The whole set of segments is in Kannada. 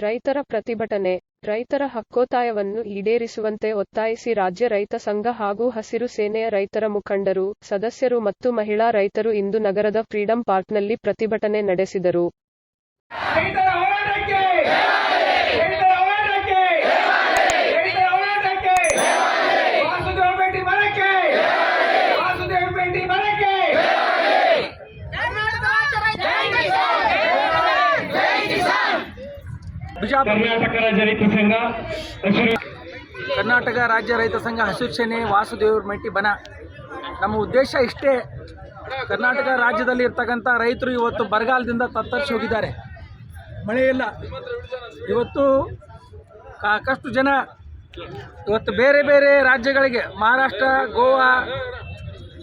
ರೈತರ ಪ್ರತಿಭಟನೆ ರೈತರ ಹಕ್ಕೊತ್ತಾಯವನ್ನು ಈಡೇರಿಸುವಂತೆ ಒತ್ತಾಯಿಸಿ ರಾಜ್ಯ ರೈತ ಸಂಘ ಹಾಗೂ ಹಸಿರು ಸೇನೆಯ ರೈತರ ಮುಖಂಡರು, ಸದಸ್ಯರು ಮತ್ತು ಮಹಿಳಾ ರೈತರು ಇಂದು ನಗರದ ಫ್ರೀಡಂ ಪಾರ್ಕ್ನಲ್ಲಿ ಪ್ರತಿಭಟನೆ ನಡೆಸಿದರು. ಕರ್ನಾಟಕ ರಾಜ್ಯ ರೈತ ಸಂಘ ಕರ್ನಾಟಕ ರಾಜ್ಯ ರೈತ ಸಂಘ ಹಸಿರು ಸೇನೆ ವಾಸುದೇವ್ರ ಮೆಟ್ಟಿ ಬನ. ನಮ್ಮ ಉದ್ದೇಶ ಇಷ್ಟೇ ಕರ್ನಾಟಕ ರಾಜ್ಯದಲ್ಲಿ ಇರ್ತಕ್ಕಂಥ ರೈತರು ಇವತ್ತು ಬರಗಾಲದಿಂದ ತತ್ತರಿಸಿ ಹೋಗಿದ್ದಾರೆ. ಮಳೆ ಇಲ್ಲ. ಇವತ್ತು ಸಾಕಷ್ಟು ಜನ ಇವತ್ತು ಬೇರೆ ಬೇರೆ ರಾಜ್ಯಗಳಿಗೆ ಮಹಾರಾಷ್ಟ್ರ ಗೋವಾ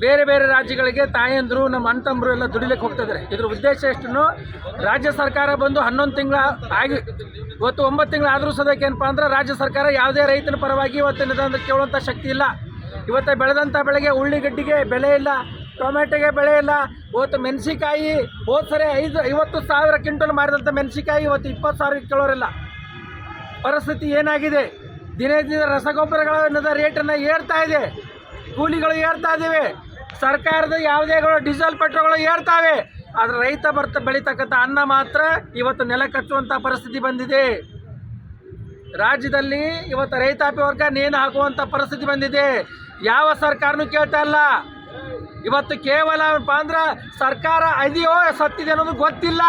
ಬೇರೆ ಬೇರೆ ರಾಜ್ಯಗಳಿಗೆ ತಾಯಂದರು ನಮ್ಮ ಅಣ್ತಂಬರು ಎಲ್ಲ ದುಡಿಲಿಕ್ಕೆ ಹೋಗ್ತಾ ಇದ್ದಾರೆ. ಇದ್ರ ಉದ್ದೇಶ ಎಷ್ಟು ರಾಜ್ಯ ಸರ್ಕಾರ ಬಂದು ಹನ್ನೊಂದು ತಿಂಗಳ ಆಗಿ ಇವತ್ತು ಒಂಬತ್ತು ತಿಂಗಳು ಆದರೂ ಸದಕ್ಕೆ ಏನಪ್ಪ ಅಂದ್ರೆ ರಾಜ್ಯ ಸರ್ಕಾರ ಯಾವುದೇ ರೈತನ ಪರವಾಗಿ ಇವತ್ತು ನಿಧಾನ ಕೇಳುವಂಥ ಶಕ್ತಿ ಇಲ್ಲ. ಇವತ್ತು ಬೆಳೆದಂಥ ಬೆಳೆಗೆ ಉಳ್ಳಿಗಡ್ಡಿಗೆ ಬೆಲೆ ಇಲ್ಲ ಟೊಮೆಟೊಗೆ ಬೆಳೆ ಇಲ್ಲ. ಇವತ್ತು ಮೆಣಸಿಕಾಯಿ ಹೋದ ಸರಿ ಐದು, ಐವತ್ತು ಸಾವಿರ ಕ್ವಿಂಟಲ್ ಮಾರಿದಂಥ ಮೆಣಸಿಕಾಯಿ ಇವತ್ತು ಇಪ್ಪತ್ತು ಸಾವಿರ ಕೇಳೋರಿಲ್ಲ. ಪರಿಸ್ಥಿತಿ ಏನಾಗಿದೆ? ದಿನೇ ದಿನ ರಸಗೊಬ್ಬರಗಳ ರೇಟನ್ನು ಏರ್ತಾ ಇದೆ. ಕೂಲಿಗಳು ಏರ್ತಾ ಇದ್ದೀವಿ ಸರ್ಕಾರದ ಯಾವುದೇ ಡೀಸೆಲ್ ಪೆಟ್ರೋಲ್ಗಳು ಏರ್ತಾವೆ. ಆದರೆ ರೈತ ಬರ್ತ ಬೆಳೀತಕ್ಕಂಥ ಅನ್ನ ಮಾತ್ರ ಇವತ್ತು ನೆಲ ಕಚ್ಚುವಂಥ ಪರಿಸ್ಥಿತಿ ಬಂದಿದೆ. ರಾಜ್ಯದಲ್ಲಿ ಇವತ್ತು ರೈತಾಪಿ ವರ್ಗ ನೇಣು ಹಾಕುವಂಥ ಪರಿಸ್ಥಿತಿ ಬಂದಿದೆ. ಯಾವ ಸರ್ಕಾರನೂ ಕೇಳ್ತಾ ಇಲ್ಲ. ಇವತ್ತು ಕೇವಲ ಅಂದ್ರೆ ಸರ್ಕಾರ ಇದೆಯೋ ಸತ್ತಿದೆ ಅನ್ನೋದು ಗೊತ್ತಿಲ್ಲ.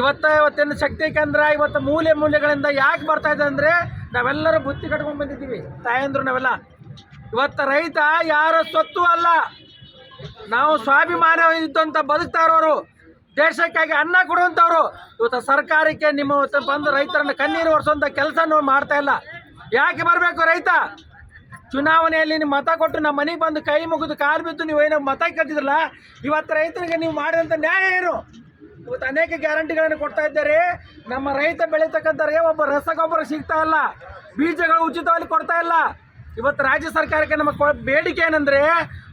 ಇವತ್ತು ಇವತ್ತಿನ ಶಕ್ತಿ ಕೇಂದ್ರ, ಇವತ್ತು ಮೂಲೆ ಮೂಲೆಗಳಿಂದ ಯಾಕೆ ಬರ್ತಾ ಇದೆ ಅಂದರೆ ನಾವೆಲ್ಲರೂ ಬುತ್ತಿ ಕಟ್ಕೊಂಡು ಬಂದಿದ್ದೀವಿ. ತಾಯಂದ್ರು ನಾವೆಲ್ಲ. ಇವತ್ತು ರೈತ ಯಾರ ಸ್ವತ್ತು ಅಲ್ಲ. ನಾವು ಸ್ವಾಭಿಮಾನ ಇದ್ದಂತ ಬದುಕ್ತಾ ಇರೋರು ದೇಶಕ್ಕಾಗಿ ಅನ್ನ ಕೊಡುವಂಥವ್ರು ಇವತ್ತು ಸರ್ಕಾರಕ್ಕೆ ನಿಮ್ಮ ಬಂದು ರೈತರನ್ನ ಕಣ್ಣೀರು ಒರೆಸುವಂಥ ಕೆಲಸ ಮಾಡ್ತಾ ಇಲ್ಲ. ಯಾಕೆ ಬರಬೇಕು ರೈತ? ಚುನಾವಣೆಯಲ್ಲಿ ನಿಮ್ಮ ಮತ ಕೊಟ್ಟು ನಮ್ಮ ಮನೆಗೆ ಬಂದು ಕೈ ಮುಗಿದು ಕಾಲು ಬಿದ್ದು ನೀವು ಏನೋ ಮತ ಕಟ್ಟಿದ್ರಲ್ಲ, ಇವತ್ತು ರೈತರಿಗೆ ನೀವು ಮಾಡಿದಂಥ ನ್ಯಾಯ ಏನು? ಇವತ್ತು ಅನೇಕ ಗ್ಯಾರಂಟಿಗಳನ್ನು ಕೊಡ್ತಾ ಇದ್ದಾರೆ. ನಮ್ಮ ರೈತ ಬೆಳೀತಕ್ಕಂಥವ್ರಿಗೆ ಒಬ್ಬ ರಸಗೊಬ್ಬರ ಸಿಗ್ತಾ ಇಲ್ಲ. ಬೀಜಗಳು ಉಚಿತವಾಗಿ ಕೊಡ್ತಾ ಇಲ್ಲ. ಇವತ್ತು ರಾಜ್ಯ ಸರ್ಕಾರಕ್ಕೆ ನಮ್ಮ ಬೇಡಿಕೆ ಏನಂದರೆ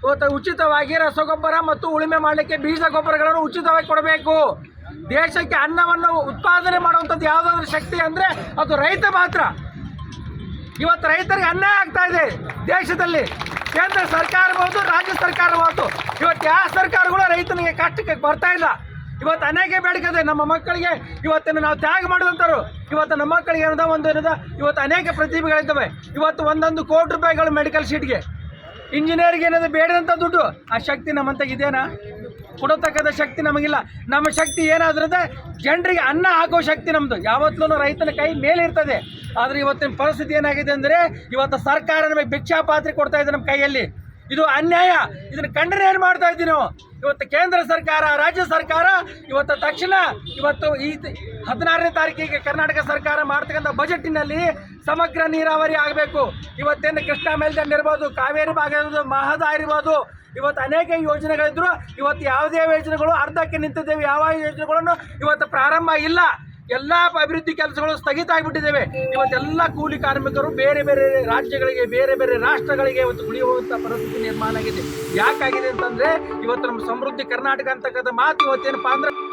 ಇವತ್ತು ಉಚಿತವಾಗಿ ರಸಗೊಬ್ಬರ ಮತ್ತು ಉಳುಮೆ ಮಾಡಲಿಕ್ಕೆ ಬೀಜ ಗೊಬ್ಬರಗಳನ್ನು ಉಚಿತವಾಗಿ ಕೊಡಬೇಕು. ದೇಶಕ್ಕೆ ಅನ್ನವನ್ನು ಉತ್ಪಾದನೆ ಮಾಡುವಂಥದ್ದು ಯಾವುದಾದ್ರೂ ಶಕ್ತಿ ಅಂದರೆ ಅದು ರೈತ ಮಾತ್ರ. ಇವತ್ತು ರೈತರಿಗೆ ಅನ್ಯಾಯ ಆಗ್ತಾ ಇದೆ ದೇಶದಲ್ಲಿ. ಕೇಂದ್ರ ಸರ್ಕಾರ ಇರ್ಬೋದು ರಾಜ್ಯ ಸರ್ಕಾರಬಹುದು ಇವತ್ತು ಯಾವ ಸರ್ಕಾರಗಳು ರೈತನಿಗೆ ಕಷ್ಟಕ್ಕೆ ಬರ್ತಾ ಇಲ್ಲ. ಇವತ್ತು ಅನೇಕ ಬೇಡಿಕೆ ನಮ್ಮ ಮಕ್ಕಳಿಗೆ ಇವತ್ತಿನ ನಾವು ತ್ಯಾಗ ಮಾಡಿದಂಥವ್ರು ಇವತ್ತು ನಮ್ಮ ಮಕ್ಕಳಿಗೆ ಏನದ ಒಂದು ಏನದ? ಇವತ್ತು ಅನೇಕ ಪ್ರತಿಭೆಗಳಿದ್ದಾವೆ. ಇವತ್ತು ಒಂದೊಂದು ಕೋಟಿ ರೂಪಾಯಿಗಳು ಮೆಡಿಕಲ್ ಶೀಟ್ಗೆ ಇಂಜಿನಿಯರ್ಗೆ ಏನದ? ಬೇಡದಂಥ ದುಡ್ಡು. ಆ ಶಕ್ತಿ ನಮ್ಮಂತಾಗ ಇದೇನಾ ಕೊಡತಕ್ಕಂಥ ಶಕ್ತಿ ನಮಗಿಲ್ಲ. ನಮ್ಮ ಶಕ್ತಿ ಏನಾದ್ರದ ಜನರಿಗೆ ಅನ್ನ ಹಾಕೋ ಶಕ್ತಿ ನಮ್ಮದು ಯಾವತ್ತೂ ರೈತನ ಕೈ ಮೇಲೆ ಇರ್ತದೆ. ಆದರೆ ಇವತ್ತಿನ ಪರಿಸ್ಥಿತಿ ಏನಾಗಿದೆ ಅಂದರೆ ಇವತ್ತು ಸರ್ಕಾರ ನಮಗೆ ಭಿಕ್ಷಾ ಪಾತ್ರೆ ಕೊಡ್ತಾ ಇದೆ ನಮ್ಮ ಕೈಯಲ್ಲಿ. ಇದು ಅನ್ಯಾಯ. ಇದನ್ನು ಕಂಡ್ರೆ ಏನು ಮಾಡ್ತಾ ಇದ್ದೀವಿ ನಾವು? ಇವತ್ತು ಕೇಂದ್ರ ಸರ್ಕಾರ, ರಾಜ್ಯ ಸರ್ಕಾರ, ಇವತ್ತು ತಕ್ಷಣ ಇವತ್ತು ಈ ಹದಿನಾರನೇ ತಾರೀಕಿಗೆ ಕರ್ನಾಟಕ ಸರ್ಕಾರ ಮಾಡ್ತಕ್ಕಂಥ ಬಜೆಟ್ನಲ್ಲಿ ಸಮಗ್ರ ನೀರಾವರಿ ಆಗಬೇಕು. ಇವತ್ತೇನು ಕೃಷ್ಣಾ ಮೇಲ್ದಂಡೆ ಇರ್ಬೋದು, ಕಾವೇರಿ ಭಾಗ ಇರ್ಬೋದು ಮಹದಾ ಇರ್ಬೋದು, ಇವತ್ತು ಅನೇಕ ಯೋಜನೆಗಳಿದ್ರು. ಇವತ್ತು ಯಾವುದೇ ಯೋಜನೆಗಳು ಅರ್ಧಕ್ಕೆ ನಿಂತಿದ್ದೇವೆ. ಯಾವ ಯೋಜನೆಗಳನ್ನು ಇವತ್ತು ಪ್ರಾರಂಭ ಇಲ್ಲ. ಎಲ್ಲ ಅಭಿವೃದ್ಧಿ ಕೆಲಸಗಳು ಸ್ಥಗಿತ ಆಗಿಬಿಟ್ಟಿದ್ದೇವೆ. ಇವತ್ತೆಲ್ಲ ಕೂಲಿ ಕಾರ್ಮಿಕರು ಬೇರೆ ಬೇರೆ ರಾಜ್ಯಗಳಿಗೆ, ಬೇರೆ ಬೇರೆ ರಾಷ್ಟ್ರಗಳಿಗೆ ಇವತ್ತು ಉಳಿಯುವಂಥ ಪರಿಸ್ಥಿತಿ ನಿರ್ಮಾಣ ಆಗಿದೆ. ಯಾಕಾಗಿದೆ ಅಂತಂದ್ರೆ, ಇವತ್ತು ನಮ್ಮ ಸಮೃದ್ಧಿ ಕರ್ನಾಟಕ ಅಂತಕ್ಕಂಥ ಮಾತು ಇವತ್ತೇನಪ್ಪ ಅಂದ್ರೆ